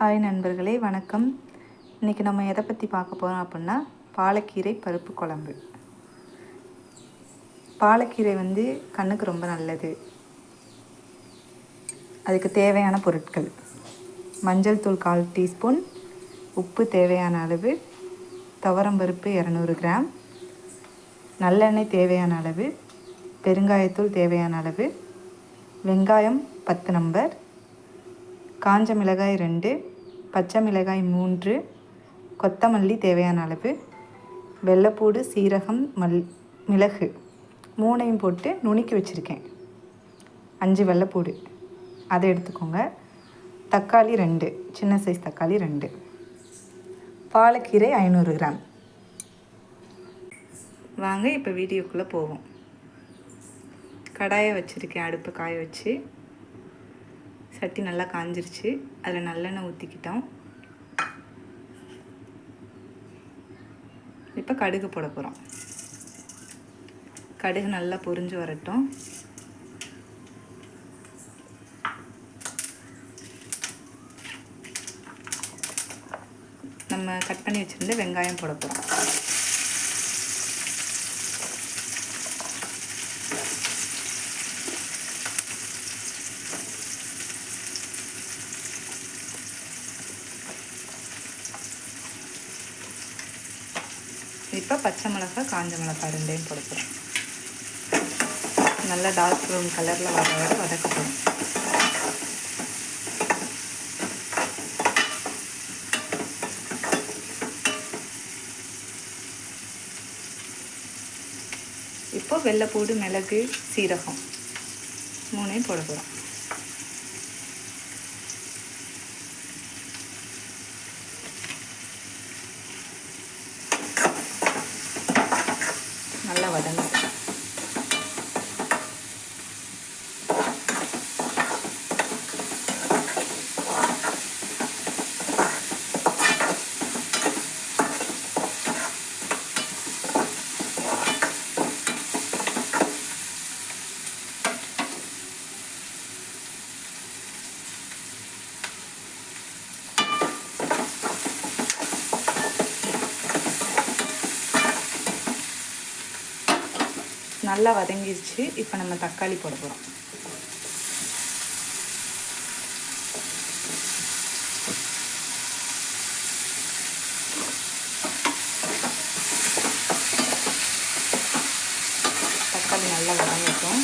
Hi நண்பர்களே வணக்கம். இன்றைக்கி நம்ம எதை பற்றி பார்க்க போகிறோம் அப்படின்னா பாலக்கீரை பருப்பு குழம்பு. பாலக்கீரை வந்து கண்ணுக்கு ரொம்ப நல்லது. அதுக்கு தேவையான பொருட்கள். மஞ்சள் தூள் கால் டீஸ்பூன் உப்பு தேவையான அளவு துவரம்பருப்பு இரநூறு கிராம் நல்லெண்ணெய் தேவையான அளவு பெருங்காயத்தூள் தேவையான அளவு வெங்காயம் பத்து நம்பர் காஞ்ச மிளகாய் ரெண்டு பச்சை மிளகாய் மூன்று கொத்தமல்லி தேவையான அளவு வெள்ளைப்பூடு சீரகம் மல் மிளகு மூணையும் போட்டு நுணுக்கி வச்சுருக்கேன். அஞ்சு வெள்ளைப்பூடு. அதை எடுத்துக்கோங்க. தக்காளி ரெண்டு சின்ன சைஸ் தக்காளி ரெண்டு. பாலக்கீரை ஐநூறு கிராம். வாங்க இப்போ வீடியோக்குள்ளே போவோம். கடாயை வச்சுருக்கேன் அடுப்பு காய வச்சு. சட்டி நல்லா காஞ்சிருச்சு. அதில் நல்லெண்ணெய் ஊற்றிக்கிட்டோம் இப்போ கடுகு போட போகிறோம் கடுகு நல்லா பொரிஞ்சு வரட்டும். நம்ம கட் பண்ணி வச்சுருந்து வெங்காயம் போட போகிறோம் இப்போ பச்சை மிளகா காஞ்ச மிளகா ரெண்டையும் போடுறோம் நல்லா டார்க் ப்ரௌன் கலரில் வர வர வதக்கப்படும் இப்போ வெள்ளைப்பூடு மிளகு சீரகம் மூணையும் போட போகிறோம் நல்லா வதங்கும் நல்லா வதங்கிடுச்சு இப்போ நம்ம தக்காளி போட போகிறோம் தக்காளி நல்லா வதங்கட்டும்.